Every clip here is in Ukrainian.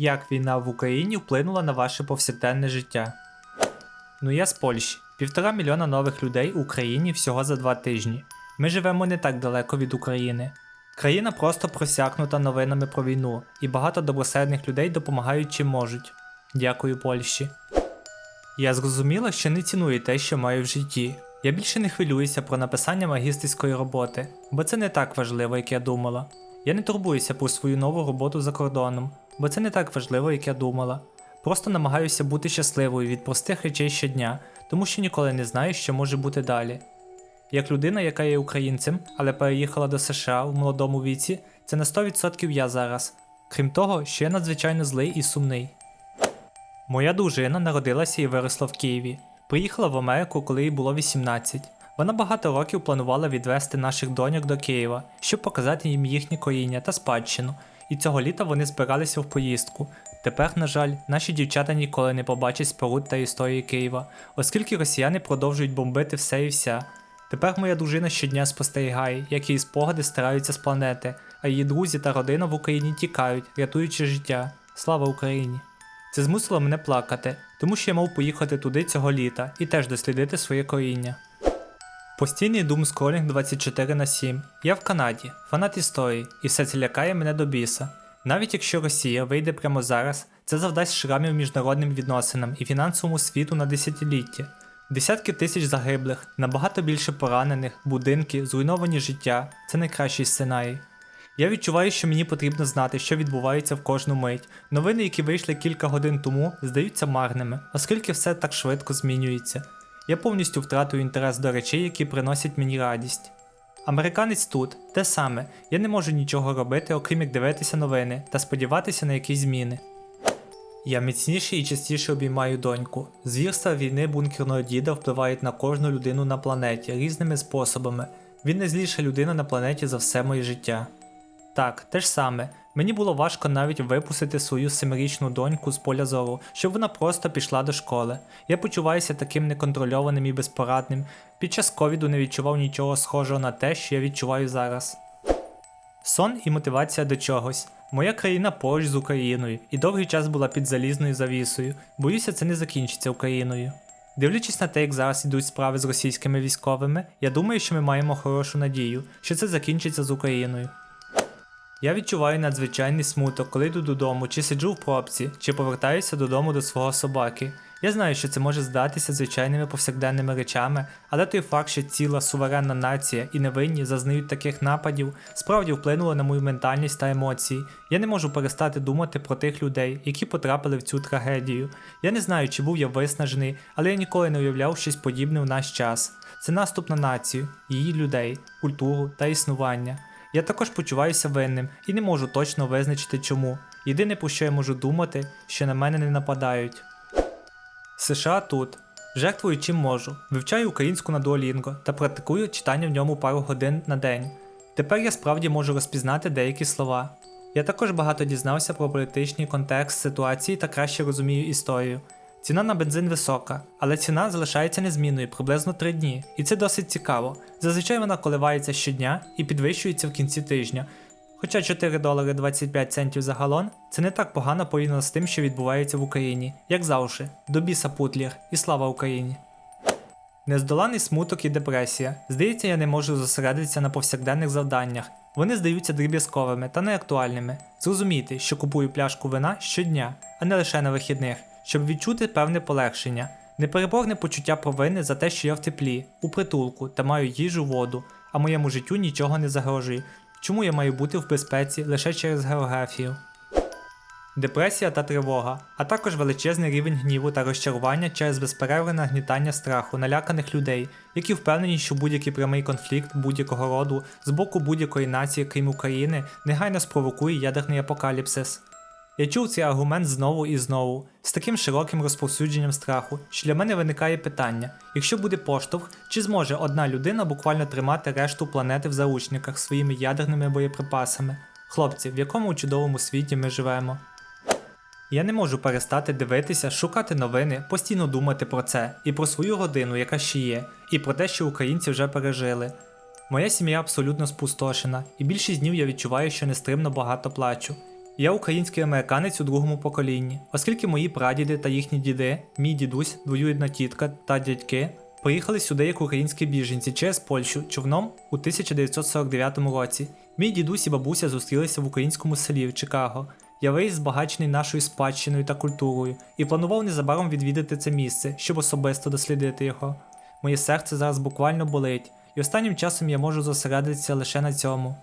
Як війна в Україні вплинула на ваше повсякденне життя? Ну я з Польщі. Півтора мільйона нових людей в Україні всього за два тижні. Ми живемо не так далеко від України. Країна просто просякнута новинами про війну, і багато добросердних людей допомагають чим можуть. Дякую Польщі. Я зрозуміла, що не ціную те, що маю в житті. Я більше не хвилююся про написання магістерської роботи, бо це не так важливо, як я думала. Я не турбуюся про свою нову роботу за кордоном, бо це не так важливо, як я думала. Просто намагаюся бути щасливою від простих речей щодня, тому що ніколи не знаю, що може бути далі. Як людина, яка є українцем, але переїхала до США в молодому віці, це на 100% я зараз. Крім того, що я надзвичайно злий і сумний. Моя дружина народилася і виросла в Києві. Приїхала в Америку, коли їй було 18. Вона багато років планувала відвести наших доньок до Києва, щоб показати їм їхнє коріння та спадщину. І цього літа вони збиралися в поїздку. Тепер, на жаль, наші дівчата ніколи не побачать споруд та історії Києва, оскільки росіяни продовжують бомбити все і вся. Тепер моя дружина щодня спостерігає, як її спогади стараються з планети, а її друзі та родина в Україні тікають, рятуючи життя. Слава Україні! Це змусило мене плакати, тому що я мав поїхати туди цього літа і теж дослідити своє коріння. Постійний думскролінг 24 на 7. Я в Канаді, фанат історії, і все це лякає мене до біса. Навіть якщо Росія вийде прямо зараз, це завдасть шрамів міжнародним відносинам і фінансовому світу на десятиліття. Десятки тисяч загиблих, набагато більше поранених, будинки, зруйновані життя це найкращий сценарій. Я відчуваю, що мені потрібно знати, що відбувається в кожну мить. Новини, які вийшли кілька годин тому, здаються марними, оскільки все так швидко змінюється. Я повністю втратив інтерес до речей, які приносять мені радість. Американець тут, те саме, я не можу нічого робити, окрім як дивитися новини та сподіватися на якісь зміни. Я міцніше і частіше обіймаю доньку. Звірства війни бункерного діда впливають на кожну людину на планеті різними способами. Він найзліша людина на планеті за все моє життя. Так, те ж саме. Мені було важко навіть випустити свою семирічну доньку з поля зору, щоб вона просто пішла до школи. Я почуваюся таким неконтрольованим і безпорадним. Під час ковіду не відчував нічого схожого на те, що я відчуваю зараз. Сон і мотивація до чогось. Моя країна поруч з Україною і довгий час була під залізною завісою. Боюся, це не закінчиться Україною. Дивлячись на те, як зараз ідуть справи з російськими військовими, я думаю, що ми маємо хорошу надію, що це закінчиться з Україною. Я відчуваю надзвичайний смуток, коли йду додому, чи сиджу в пробці, чи повертаюся додому до свого собаки. Я знаю, що це може здатися звичайними повсякденними речами, але той факт, що ціла суверенна нація і невинні зазнають таких нападів, справді вплинуло на мою ментальність та емоції. Я не можу перестати думати про тих людей, які потрапили в цю трагедію. Я не знаю, чи був я виснажений, але я ніколи не уявляв щось подібне в наш час. Це наступ на націю, її людей, культуру та існування. Я також почуваюся винним і не можу точно визначити чому. Єдине, про що я можу думати, що на мене не нападають. США тут. Жертвую чим можу. Вивчаю українську на Duolingo та практикую читання в ньому пару годин на день. Тепер я справді можу розпізнати деякі слова. Я також багато дізнався про політичний контекст ситуації та краще розумію історію. Ціна на бензин висока, але ціна залишається незмінною приблизно 3 дні, і це досить цікаво. Зазвичай вона коливається щодня і підвищується в кінці тижня. Хоча 4 долари 25 центів за галон це не так погано порівняно з тим, що відбувається в Україні, як завжди, до біса Путлір і слава Україні. Нездоланий смуток і депресія. Здається, я не можу зосередитися на повсякденних завданнях. Вони здаються дріб'язковими та неактуальними. Зрозумійте, що купую пляшку вина щодня, а не лише на вихідних, щоб відчути певне полегшення, непереборне почуття провини за те, що я в теплі, у притулку та маю їжу, воду, а моєму життю нічого не загрожує. Чому я маю бути в безпеці лише через географію? Депресія та тривога, а також величезний рівень гніву та розчарування через безперервне нагнітання страху наляканих людей, які впевнені, що будь-який прямий конфлікт будь-якого роду з боку будь-якої нації, крім України, негайно спровокує ядерний апокаліпсис. Я чув цей аргумент знову і знову, з таким широким розповсюдженням страху, що для мене виникає питання: якщо буде поштовх, чи зможе одна людина буквально тримати решту планети в заручниках своїми ядерними боєприпасами? Хлопці, в якому чудовому світі ми живемо? Я не можу перестати дивитися, шукати новини, постійно думати про це, і про свою родину, яка ще є, і про те, що українці вже пережили. Моя сім'я абсолютно спустошена, і більшість днів я відчуваю, що нестримно багато плачу. Я український американець у другому поколінні, оскільки мої прадіди та їхні діди, мій дідусь, двоюрідна тітка та дядьки приїхали сюди як українські біженці через Польщу човном у 1949 році. Мій дідусь і бабуся зустрілися в українському селі в Чикаго. Я виріс збагачений нашою спадщиною та культурою і планував незабаром відвідати це місце, щоб особисто дослідити його. Моє серце зараз буквально болить, і останнім часом я можу зосередитися лише на цьому.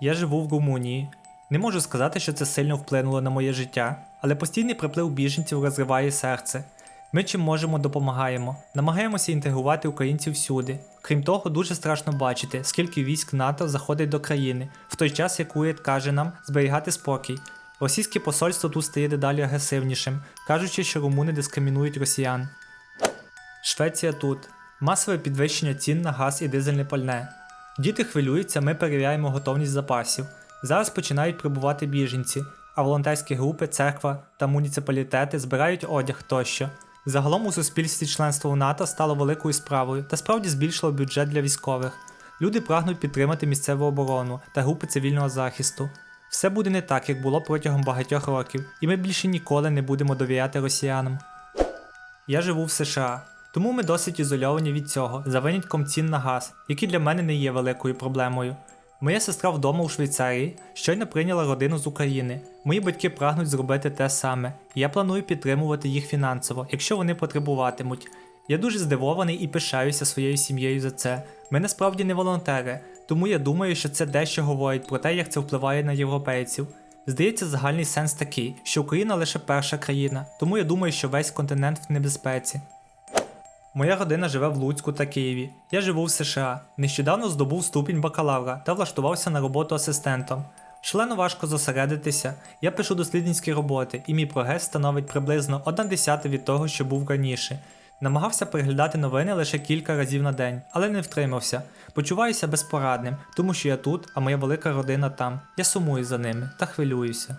Я живу в Румунії. Не можу сказати, що це сильно вплинуло на моє життя, але постійний приплив біженців розриває серце. Ми чим можемо допомагаємо, намагаємося інтегрувати українців всюди. Крім того, дуже страшно бачити, скільки військ НАТО заходить до країни, в той час як уряд каже нам зберігати спокій. Російське посольство тут стає дедалі агресивнішим, кажучи, що румуни дискримінують росіян. Швеція тут. Масове підвищення цін на газ і дизельне пальне. Діти хвилюються, ми перевіряємо готовність запасів. Зараз починають прибувати біженці, а волонтерські групи, церква та муніципалітети збирають одяг тощо. Загалом у суспільстві членство в НАТО стало великою справою та справді збільшило бюджет для військових. Люди прагнуть підтримати місцеву оборону та групи цивільного захисту. Все буде не так, як було протягом багатьох років, і ми більше ніколи не будемо довіряти росіянам. Я живу в США, тому ми досить ізольовані від цього, за винятком цін на газ, які для мене не є великою проблемою. Моя сестра вдома у Швейцарії щойно прийняла родину з України. Мої батьки прагнуть зробити те саме, і я планую підтримувати їх фінансово, якщо вони потребуватимуть. Я дуже здивований і пишаюся своєю сім'єю за це. Ми насправді не волонтери, тому я думаю, що це дещо говорить про те, як це впливає на європейців. Здається, загальний сенс такий, що Україна лише перша країна, тому я думаю, що весь континент в небезпеці. Моя родина живе в Луцьку та Києві. Я живу в США. Нещодавно здобув ступінь бакалавра та влаштувався на роботу асистентом. Члено важко зосередитися. Я пишу дослідницькі роботи, і мій прогрес становить приблизно 1 десята від того, що був раніше. Намагався переглядати новини лише кілька разів на день, але не втримався. Почуваюся безпорадним, тому що я тут, а моя велика родина там. Я сумую за ними та хвилююся.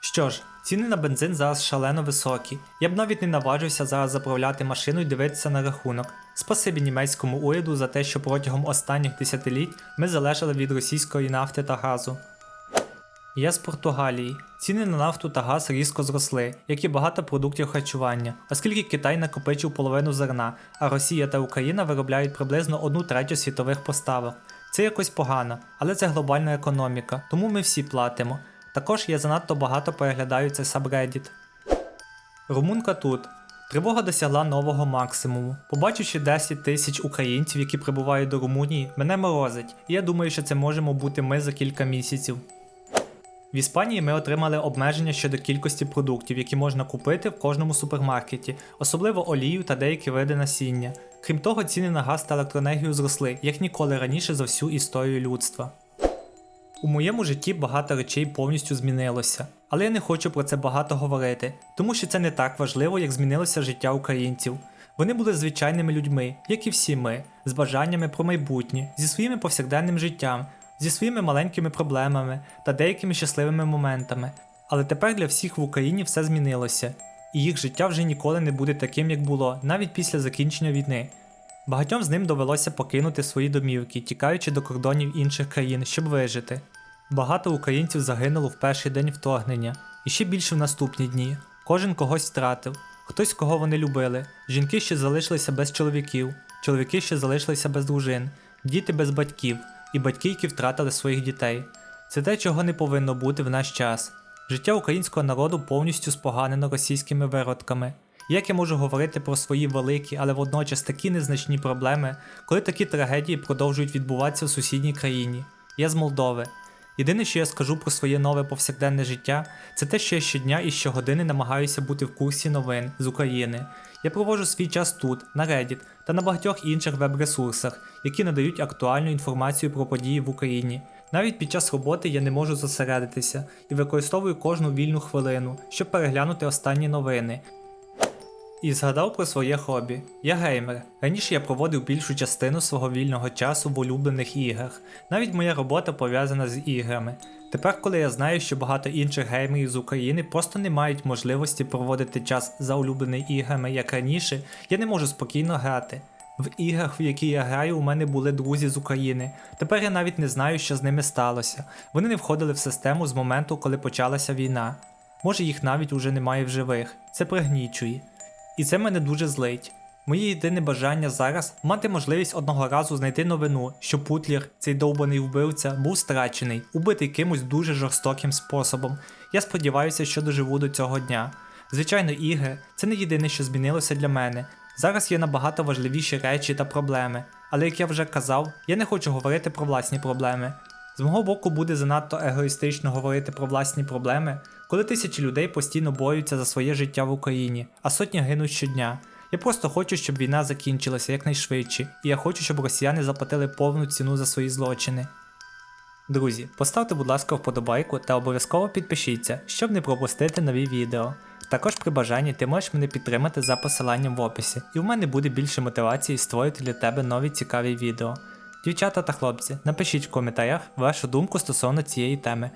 Що ж, ціни на бензин зараз шалено високі. Я б навіть не наважився зараз заправляти машину і дивитися на рахунок. Спасибі німецькому уряду за те, що протягом останніх десятиліть ми залежали від російської нафти та газу. Я з Португалії. Ціни на нафту та газ різко зросли, як і багато продуктів харчування, оскільки Китай накопичив половину зерна, а Росія та Україна виробляють приблизно одну третю світових поставок. Це якось погано, але це глобальна економіка, тому ми всі платимо. Також я занадто багато переглядаю цей сабреддіт. Румунка тут. Тривога досягла нового максимуму. Побачивши 10 тисяч українців, які прибувають до Румунії, мене морозить, і я думаю, що це можемо бути ми за кілька місяців. В Іспанії ми отримали обмеження щодо кількості продуктів, які можна купити в кожному супермаркеті, особливо олію та деякі види насіння. Крім того, ціни на газ та електроенергію зросли, як ніколи раніше за всю історію людства. У моєму житті багато речей повністю змінилося, але я не хочу про це багато говорити, тому що це не так важливо, як змінилося життя українців. Вони були звичайними людьми, як і всі ми, з бажаннями про майбутнє, зі своїм повсякденним життям, зі своїми маленькими проблемами та деякими щасливими моментами. Але тепер для всіх в Україні все змінилося, і їх життя вже ніколи не буде таким, як було, навіть після закінчення війни. Багатьом з ним довелося покинути свої домівки, тікаючи до кордонів інших країн, щоб вижити. Багато українців загинуло в перший день вторгнення, і ще більше в наступні дні. Кожен когось втратив, хтось кого вони любили. Жінки ще залишилися без чоловіків, чоловіки ще залишилися без дружин, діти без батьків, і батьки, які втратили своїх дітей. Це те, чого не повинно бути в наш час. Життя українського народу повністю споганено російськими виродками. Як я можу говорити про свої великі, але водночас такі незначні проблеми, коли такі трагедії продовжують відбуватися в сусідній країні? Я з Молдови. Єдине, що я скажу про своє нове повсякденне життя, це те, що я щодня і щогодини намагаюся бути в курсі новин з України. Я проводжу свій час тут, на Reddit та на багатьох інших веб-ресурсах, які надають актуальну інформацію про події в Україні. Навіть під час роботи я не можу зосередитися і використовую кожну вільну хвилину, щоб переглянути останні новини, і згадав про своє хобі. Я геймер. Раніше я проводив більшу частину свого вільного часу в улюблених іграх. Навіть моя робота пов'язана з іграми. Тепер, коли я знаю, що багато інших геймерів з України просто не мають можливості проводити час за улюбленими іграми, як раніше, я не можу спокійно грати. В іграх, в які я граю, у мене були друзі з України. Тепер я навіть не знаю, що з ними сталося. Вони не входили в систему з моменту, коли почалася війна. Може, їх навіть уже немає в живих. Це пригнічує. І це мене дуже злить. Моє єдине бажання зараз мати можливість одного разу знайти новину, що Путлер, цей довбаний вбивця, був страчений, убитий кимось дуже жорстоким способом. Я сподіваюся, що доживу до цього дня. Звичайно, ігри це не єдине, що змінилося для мене. Зараз є набагато важливіші речі та проблеми, але як я вже казав, я не хочу говорити про власні проблеми. З мого боку буде занадто егоїстично говорити про власні проблеми, коли тисячі людей постійно борються за своє життя в Україні, а сотні гинуть щодня. Я просто хочу, щоб війна закінчилася якнайшвидше, і я хочу, щоб росіяни заплатили повну ціну за свої злочини. Друзі, поставте, будь ласка, вподобайку та обов'язково підпишіться, щоб не пропустити нові відео. Також при бажанні ти можеш мене підтримати за посиланням в описі, і в мене буде більше мотивації створити для тебе нові цікаві відео. Дівчата та хлопці, напишіть в коментарях вашу думку стосовно цієї теми.